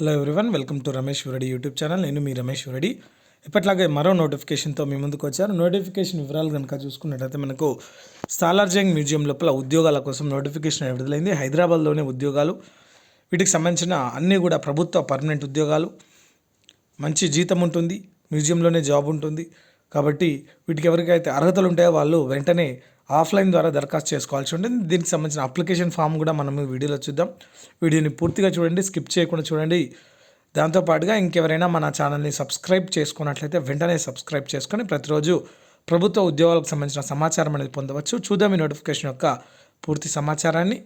Hello everyone welcome to Ramesh Reddy YouTube channel నేను మీ రమేష్ రెడ్డి ఇప్పట్లాగే మరో నోటిఫికేషన్తో మీ ముందుకు వచ్చారు. నోటిఫికేషన్ వివరాలు కనుక చూసుకున్నట్లయితే మనకు సాలార్జంగ్ మ్యూజియం లోపల ఉద్యోగాల కోసం నోటిఫికేషన్ విడుదలైంది. హైదరాబాద్లోనే ఉద్యోగాలు వీటికి సంబంధించిన అన్నీ కూడా ప్రభుత్వ పర్మనెంట్ ఉద్యోగాలు. మంచి జీతం ఉంటుంది మ్యూజియంలోనే జాబ్ ఉంటుంది. కాబట్టి వీటికి ఎవరికైతే అర్హతలు ఉంటాయో వాళ్ళు వెంటనే ఆఫ్లైన్ ద్వారా దరఖాస్తు చేసుకోవాల్సి ఉంటుంది. దీనికి సంబంధించిన అప్లికేషన్ ఫామ్ కూడా మనం వీడియోలో చూద్దాం. వీడియోని పూర్తిగా చూడండి స్కిప్ చేయకుండా చూడండి. దాంతోపాటుగా ఇంకెవరైనా మన ఛానల్ని సబ్స్క్రైబ్ చేసుకున్నట్లయితే వెంటనే సబ్స్క్రైబ్ చేసుకొని ప్రతిరోజు ప్రభుత్వ ఉద్యోగాలకు సంబంధించిన సమాచారం అనేది పొందవచ్చు. చూద్దాం ఈ నోటిఫికేషన్ యొక్క పూర్తి సమాచారాన్ని.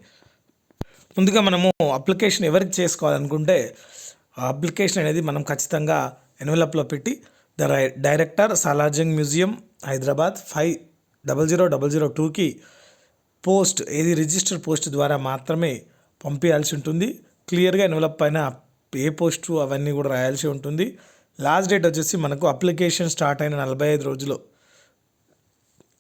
ముందుగా మనము అప్లికేషన్ ఎవరికి చేసుకోవాలనుకుంటే అప్లికేషన్ అనేది మనం ఖచ్చితంగా ఎన్వలప్లో పెట్టి the rye director Salar Jung museum Hyderabad five double zero double zero టూకి పోస్ట్ ఏది రిజిస్టర్ పోస్ట్ ద్వారా మాత్రమే పంపించాల్సి ఉంటుంది. క్లియర్గా ఎన్వలప్ పైన ఏ పోస్టు అవన్నీ కూడా రాయాల్సి ఉంటుంది. లాస్ట్ డేట్ వచ్చేసి మనకు అప్లికేషన్ స్టార్ట్ అయిన నలభై ఐదు రోజులు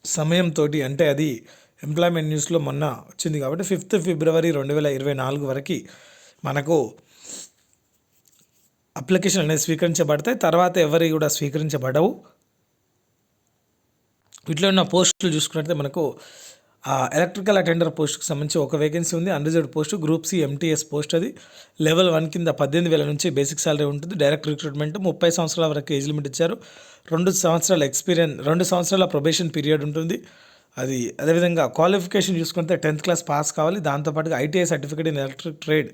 సమయంతో అంటే అది ఎంప్లాయ్మెంట్ న్యూస్లో మొన్న వచ్చింది కాబట్టి ఫిఫ్త్ ఫిబ్రవరి రెండు వేల ఇరవై నాలుగు వరకు మనకు అప్లికేషన్ అనేది స్వీకరించబడతాయి. తర్వాత ఎవరి కూడా స్వీకరించబడవు. వీటిలో ఉన్న పోస్టులు చూసుకున్నట్లయితే మనకు ఎలక్ట్రికల్ అటెండర్ పోస్ట్కి సంబంధించి ఒక వేకెన్సీ ఉంది. Unreserved post group C MTS post అది. లెవెల్ వన్ కింద పద్దెనిమిది వేల నుంచి బేసిక్ సాలరీ ఉంటుంది. డైరెక్ట్ రిక్రూట్మెంట్ ముప్పై సంవత్సరాల వరకు ఏజ్ లిమిట్ ఇచ్చారు. రెండు సంవత్సరాల ఎక్స్పీరియన్స్ రెండు సంవత్సరాల ప్రొబేషన్ పీరియడ్ ఉంటుంది. అది అదేవిధంగా క్వాలిఫికేషన్ చూసుకుంటే టెన్త్ క్లాస్ పాస్ కావాలి. దాంతోపాటుగా ITI certificate in electric trade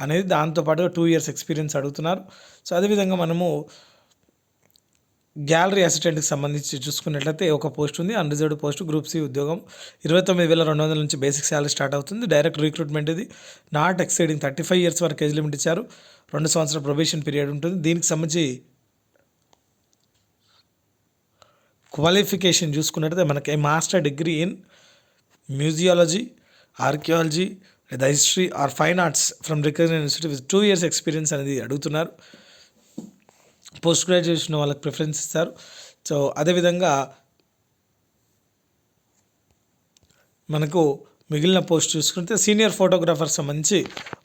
అనేది దాంతోపాటుగా టూ ఇయర్స్ ఎక్స్పీరియన్స్ అడుగుతున్నారు. సో అదేవిధంగా మనము గ్యాలరీ అసిస్టెంట్కి సంబంధించి చూసుకున్నట్లయితే ఒక పోస్ట్ ఉంది అన్రిజర్వ్డ్ పోస్ట్ గ్రూప్ సి ఉద్యోగం. ఇరవై తొమ్మిది వేల రెండు వందల నుంచి బేసిక్ శాలరీ స్టార్ట్ అవుతుంది. డైరెక్ట్ రిక్రూట్మెంట్ ఇది. Not exceeding thirty five years వరకు ఏజ్ లిమిట్ ఇచ్చారు. రెండు సంవత్సరాల ప్రొబేషన్ పీరియడ్ ఉంటుంది. దీనికి సంబంధించి క్వాలిఫికేషన్ చూసుకున్నట్లయితే మనకి master degree in museology archaeology లేదా history or fine arts from recognise institute with two years experience అనేది అడుగుతున్నారు. పోస్ట్ గ్రాడ్యుయేషన్ వాళ్ళకి ప్రిఫరెన్స్ ఇస్తారు. సో అదేవిధంగా మనకు మిగిలిన పోస్ట్ చూసుకుంటే సీనియర్ ఫోటోగ్రాఫర్ సంబంధించి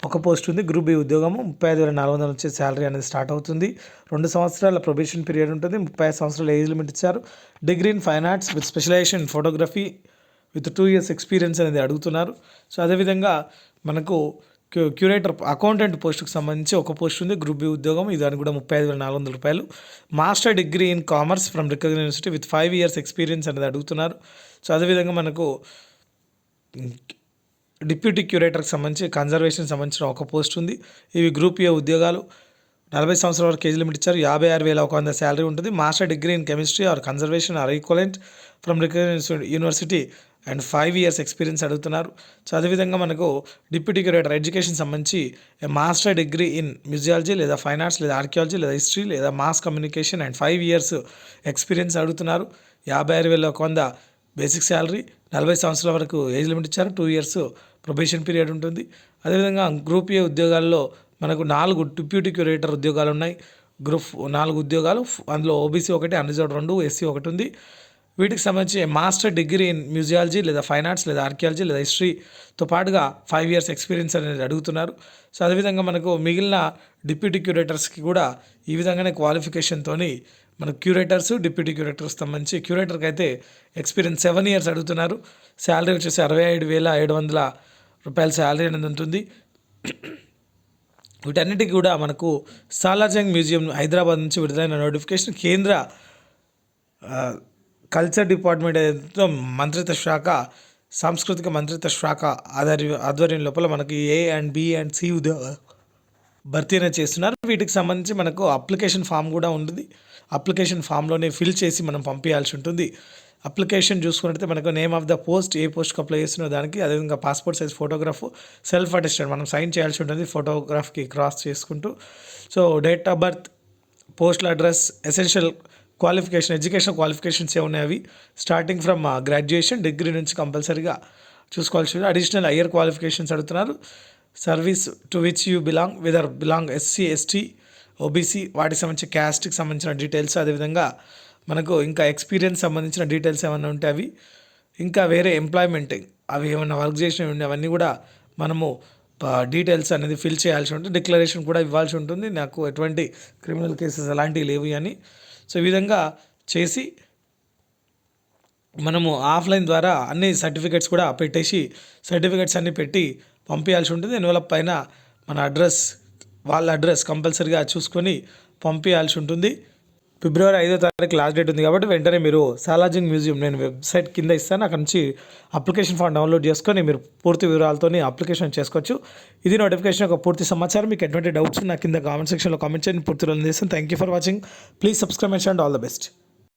ఒక పోస్ట్ ఉంది. గ్రూప్ బి ఉద్యోగము. ముప్పై ఐదు వేల నాలుగు వందల నుంచి శాలరీ అనేది స్టార్ట్ అవుతుంది. రెండు సంవత్సరాల ప్రొబేషన్ పీరియడ్ ఉంటుంది. ముప్పై ఐదు సంవత్సరాల ఏజ్ లిమిట్ ఇచ్చారు. Degree in fine arts with specialisation photography with two years experience అనేది అడుగుతున్నారు. సో అదేవిధంగా మనకు క్యూరేటర్ అకౌంటెంట్ పోస్ట్కి సంబంధించి ఒక పోస్ట్ ఉంది. గ్రూప్ బి ఉద్యోగం. ఇది కూడా ముప్పై ఐదు వేల నాలుగు వందల రూపాయలు. Master degree in commerce from recognise university with five years experience అనేది అడుగుతున్నారు. సో అదేవిధంగా మనకు డిప్యూటీ క్యూరేటర్కి సంబంధించి కన్జర్వేషన్ సంబంధించిన ఒక పోస్ట్ ఉంది. ఇవి గ్రూప్ ఏ ఉద్యోగాలు. నలభై సంవత్సరాల వరకు ఏజ్ లిమిట్ ఇచ్చారు. యాభై ఆరు వేల ఒక వంద శాలరీ ఉంటుంది. Master degree in chemistry or conservation or equivalent from recognise university and five years experience అడుగుతున్నారు. సో అదేవిధంగా మనకు డిప్యూటీ క్యూరేటర్ ఎడ్యుకేషన్ సంబంధించి మాస్టర్ డిగ్రీ ఇన్ మ్యూజియాలజీ లేదా ఫైన్ ఆర్ట్స్ లేదా ఆర్కియాలజీ లేదా హిస్టరీ లేదా mass communication and five years experience అడుగుతున్నారు. యాభై ఆరు వేల ఒక వంద బేసిక్ శాలరీ నలభై సంవత్సరాల వరకు ఏజ్ లిమిట్ ఇచ్చారు. టూ ఇయర్స్ ప్రొబేషన్ పీరియడ్ ఉంటుంది. అదేవిధంగా గ్రూప్ ఏ ఉద్యోగాల్లో మనకు నాలుగు డిప్యూటీ క్యూరేటర్ ఉద్యోగాలు ఉన్నాయి. గ్రూప్ నాలుగు ఉద్యోగాలు అందులో ఓబీసీ ఒకటి అన్రిజర్వ్డ్ రెండు ఎస్సీ ఒకటి ఉంది. వీటికి సంబంధించి మాస్టర్ డిగ్రీ ఇన్ మ్యూజియాలజీ లేదా ఫైన్ ఆర్ట్స్ లేదా ఆర్కియాలజీ లేదా హిస్టరీతో పాటుగా ఫైవ్ ఇయర్స్ ఎక్స్పీరియన్స్ అనేది అడుగుతున్నారు. సో అదేవిధంగా మనకు మిగిలిన డిప్యూటీ క్యూరేటర్స్కి కూడా ఈ విధంగానే క్వాలిఫికేషన్తో మన క్యూరేటర్స్ డిప్యూటీ క్యూరేటర్స్ సంబంధించి క్యూరేటర్కి అయితే ఎక్స్పీరియన్స్ సెవెన్ ఇయర్స్ అడుగుతున్నారు. శాలరీ వచ్చేసి అరవై ఐదు వేల ఏడు వందల రూపాయల శాలరీ అనేది ఉంటుంది. వీటన్నిటికీ కూడా మనకు సాలార్జంగ్ మ్యూజియం హైదరాబాద్ నుంచి విడుదలైన నోటిఫికేషన్ కేంద్ర కల్చర్ డిపార్ట్మెంట్ ఏదైతే మంత్రిత్వ శాఖ సాంస్కృతిక మంత్రిత్వ శాఖ ఆధ్వర్య ఆధ్వర్యం లోపల మనకి A and B and C ఉద్యోగ భర్తీ చేస్తున్నారు. వీటికి సంబంధించి మనకు అప్లికేషన్ ఫామ్ కూడా ఉంటుంది అప్లికేషన్ ఫామ్లోనే ఫిల్ చేసి మనం పంపించాల్సి ఉంటుంది. అప్లికేషన్ చూసుకున్నట్లయితే మనకు నేమ్ ఆఫ్ ద పోస్ట్ ఏ పోస్ట్కి అప్లై చేస్తున్న దానికి అదేవిధంగా passport size photograph self attested మనం సైన్ చేయాల్సి ఉంటుంది ఫోటోగ్రాఫ్కి క్రాస్ చేసుకుంటూ. So date of birth postal address essential qualification education qualifications ఏమున్నాయి అవి? స్టార్టింగ్ ఫ్రమ్ గ్రాడ్యుయేషన్ డిగ్రీ నుంచి కంపల్సరీగా చూసుకోవాల్సి ఉంది అడిషనల్ హయ్యర్ క్వాలిఫికేషన్స్ అడుగుతున్నారు. Service to which you belong whether belong SC ST OBC వాటికి సంబంధించి క్యాస్ట్కి సంబంధించిన డీటెయిల్స్. అదేవిధంగా మనకు ఇంకా ఎక్స్పీరియన్స్ సంబంధించిన డీటెయిల్స్ ఏమైనా ఉంటే అవి ఇంకా వేరే ఎంప్లాయ్మెంట్ అవి ఏమైనా వర్క్ చేసినవి ఉండే అవన్నీ కూడా మనము డీటెయిల్స్ అనేది ఫిల్ చేయాల్సి ఉంటుంది. డిక్లరేషన్ కూడా ఇవ్వాల్సి ఉంటుంది. నాకు ఎటువంటి క్రిమినల్ కేసెస్ అలాంటివి లేవు అని సో ఈ విధంగా చేసి మనము ఆఫ్లైన్ ద్వారా అన్ని సర్టిఫికెట్స్ కూడా పెట్టేసి సర్టిఫికెట్స్ అన్నీ పెట్టి పంపించాల్సి ఉంటుంది. ఎన్వలప్ పైన మన అడ్రస్ వాళ్ళ అడ్రస్ కంపల్సరీగా చూసుకొని పంపించాల్సి ఉంటుంది. ఫిబ్రవరి ఐదో తారీఖు లాస్ట్ డేట్ ఉంది కాబట్టి వెంటనే మీరు సాలాజింగ్ మ్యూజియం నేను వెబ్సైట్ కింద ఇస్తాను. అక్కడ నుంచి అప్లికేషన్ ఫామ్ డౌన్లోడ్ చేసుకొని మీరు పూర్తి వివరాలతో అప్లికేషన్ చేసుకోవచ్చు. ఇది నోటిఫికేషన్ ఒక పూర్తి సమాచారం. మీకు ఎటువంటి డౌట్స్ నా కింద కామెంట్ సెక్షన్లో కామెంట్ చేయండి. పూర్తి రోజు చేస్తాను thank you for watching please subscribe and all the best